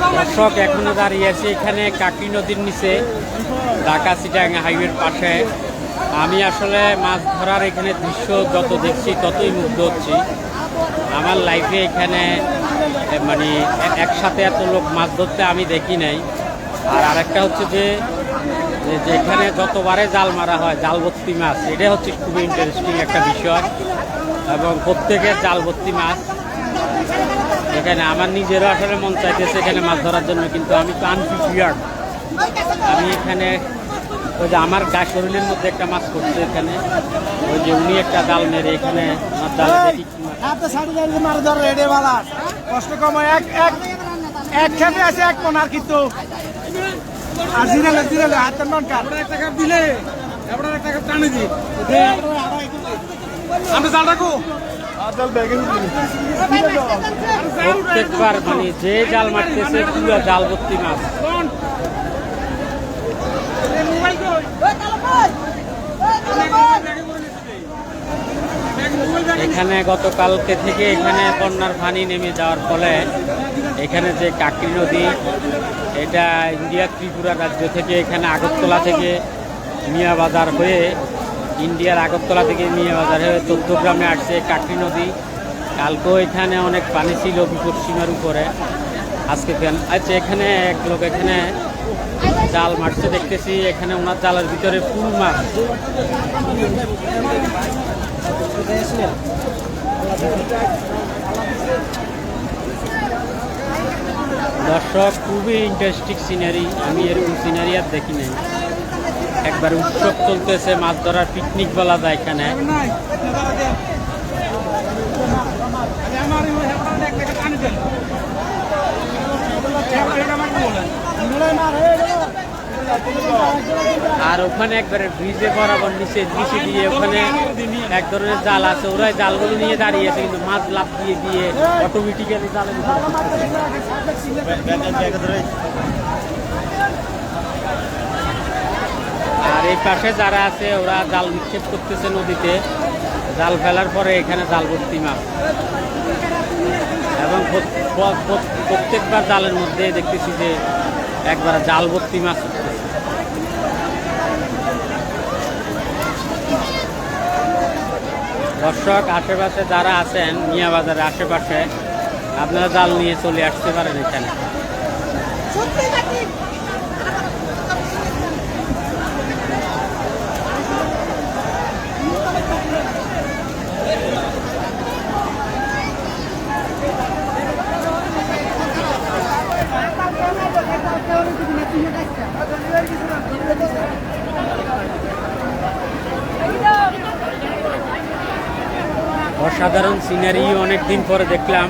দর্শক এখনও দাঁড়িয়ে আছে এখানে কাকরি নদীর নিচে, ঢাকা সিটাং হাইওয়ের পাশে। আমি আসলে মাছ ধরার এখানে দৃশ্য যত দেখছি ততই মুগ্ধ হচ্ছি। আমার লাইফে এখানে মানে একসাথে এত লোক মাছ ধরতে আমি দেখি নাই। আর আরেকটা হচ্ছে যে, যে- যে যতবারে জাল মারা হয় জাল ভর্তি মাছ এটা হচ্ছে খুবই ইন্টারেস্টিং একটা বিষয়। এবং প্রত্যেকের জাল ভর্তি মাছ। এখানে আমার নিজেরও আসলে মন চাইতেছে এখানে মাছ ধরার জন্য কিন্তু আমি তো আনপ্রিপিয়ার্ড আমি এখানে ওই যে আমার গা শরীরের মধ্যে একটা মাছ করছে এখানে। ওই যে উনি একটা জাল মেরে এখানে কষ্ট কম এক এক এক খেপে আছে এক মনার কিন্তু। আর জিরালে জিরালে হাতের নন একটা কাপ দিলে এবার একটা কাপ টানে দি আমরা জাল রাখো। প্রত্যেকবার মানে যে জাল মারতেছে পুরো জাল ভর্তি মাছ এখানে গতকালকে থেকে এখানে বন্যার পানি নেমে যাওয়ার ফলে এখানে যে কাকরি নদী এটা ইন্ডিয়া ত্রিপুরা রাজ্য থেকে এখানে আগরতলা থেকে মিয়া বাজার হয়ে ইন্ডিয়ার আগরতলা থেকে নিয়ে বাজার হয়ে চোদ্দগ্রামে আসছে কাকরি নদী। কালকেও এখানে অনেক পানি ছিল বিপদ সীমার উপরে। আজকে আচ্ছা এখানে এক লোক এখানে জাল মারছে, দেখতেছি এখানে ওনার জালের ভিতরে ফুল মাছ। দর্শক, খুবই ইন্টারেস্টিং সিনারি আমি এরকম সিনারি আর দেখি নাই। একবার উৎসব চলতেছে, মাছ ধরার পিকনিক বলা যায় এখানে। আর ওখানে একবারে ব্রিজে বরাবর নিচে নিচে দিয়ে ওখানে এক ধরনের জাল আছে, ওরাই জালগুলো নিয়ে দাঁড়িয়ে আছে, কিন্তু মাছ লাভ দিয়ে দিয়ে অটোমেটিক্যালি জালের এই পাশে যারা আছে, ওরা জাল নিক্ষেপ করতেছে নদীতে। জাল ফেলার পরে এখানে জাল ভর্তি মাছ। এবং প্রত- প্র- প্র- প্রত্যেকবার জালের মধ্যে দেখতেছি যে একবার জাল ভর্তি মাছ। দর্শক, আশেপাশে যারা আছেন মিয়া বাজারের আশেপাশে, আপনারা জাল নিয়ে চলে আসতে পারেন এখানে। অসাধারণ সিনারি অনেক দিন পরে দেখলাম।